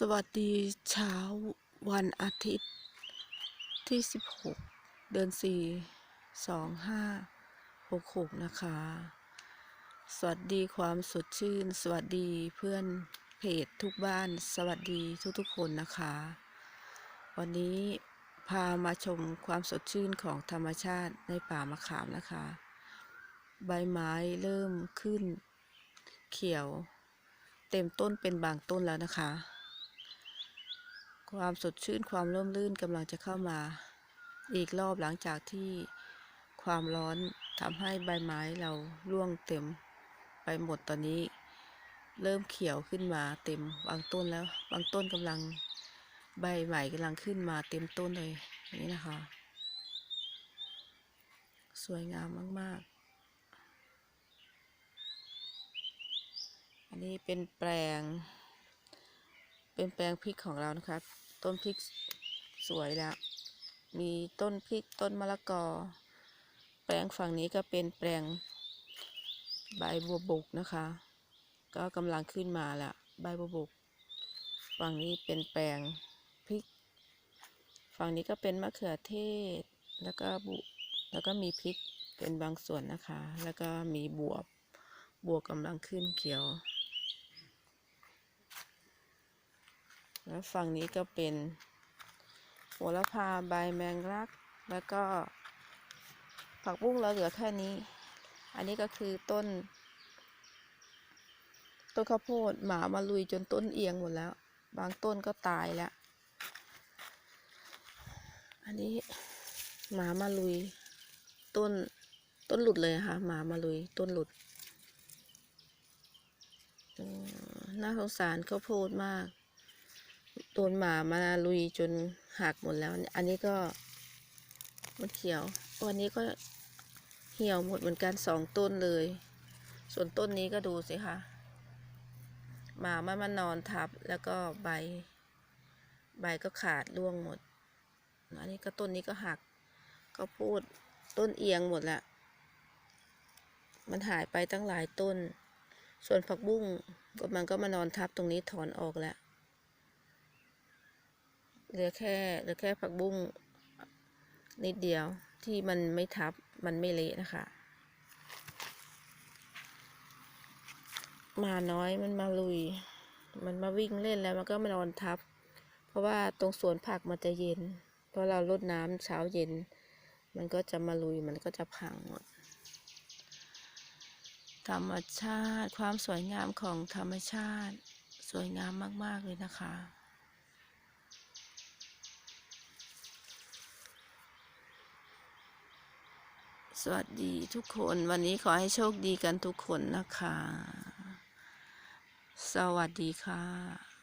สวัสดีเช้าวันอาทิตย์ที่ 16 เดือน 4 2566 นะคะ สวัสดีความสดชื่น สวัสดีเพื่อนเพจทุกบ้าน สวัสดีทุกๆคนนะคะ วันนี้พามาชมความสดชื่นของธรรมชาติในป่ามะขามนะคะ ใบไม้เริ่มขึ้นเขียวเต็มต้นเป็นบางต้นแล้วนะคะ ความสดชื่นความร่มรื่นกำลังจะเข้ามา อีกรอบหลังจากที่ความร้อนทำให้ใบไม้เราร่วงเต็มไปหมดตอนนี้ เริ่มเขียวขึ้นมาเต็มบางต้นแล้วบางต้นกำลังใบใหม่กำลังขึ้นมาเต็มต้นเลยอย่างนี้นะคะ สวยงามมาก ๆ อันนี้เป็นแปลง เป็นแปลงพริกของเรานะครับ ต้นพริกสวยแล้ว มีต้นพริกต้นมะละกอ แปลงฝั่งนี้ก็เป็นแปลงใบบัวบกนะคะ ก็กำลังขึ้นมาแล้วใบบัวบก ฝั่งนี้เป็นแปลงพริก ฝั่งนี้ก็เป็นมะเขือเทศ แล้วก็บุ แล้วก็มีพริกเป็นบางส่วนนะคะ แล้วก็มีบวบบวบกำลังขึ้นเขียว แล้วฝั่งนี้ก็เป็นโหระพาใบแมงลัก แล้วก็ผักบุ้งเราเหลือแค่นี้ อันนี้ก็คือต้น ต้นข้าวโพดหมามาลุยจนต้นเอียงหมดแล้ว บางต้นก็ตายแล้ว อันนี้หมามาลุย ต้นต้นหลุดเลยค่ะ หมามาลุยต้นหลุดน่าสงสารข้าวโพดมาก โดนหมามาลุยจนหักหมดแล้ว อันนี้ก็มันเขียววันนี้ก็เหี่ยวหมดเหมือนกันสองต้นเลย ส่วนต้นนี้ก็ดูสิคะหมามันมานอนทับแล้วก็ใบ ใบก็ขาดร่วงหมด อันนี้ก็ต้นนี้ก็หัก ก็พูดต้นเอียงหมดละมันหายไปตั้งหลายต้น ส่วนผักบุ้งก็มันก็มานอนทับตรงนี้ถอนออกแล้ว เหลือแค่เหลือแค่ผักบุ้งนิดเดียวที่มันไม่ทับมันไม่เละนะคะ มาน้อยมันมาลุย มันมาวิ่งเล่นแล้วมันก็มานอนทับ เพราะว่าตรงสวนผักมันจะเย็น เพราะเราลดน้ำเช้าเย็น มันก็จะมาลุยมันก็จะพังหมดธรรมชาติความสวยงามของธรรมชาติ สวยงามมาก ๆ เลยนะคะ สวัสดีทุกคนวันนี้ขอให้โชคดีกันทุกคนนะคะ สวัสดีค่ะ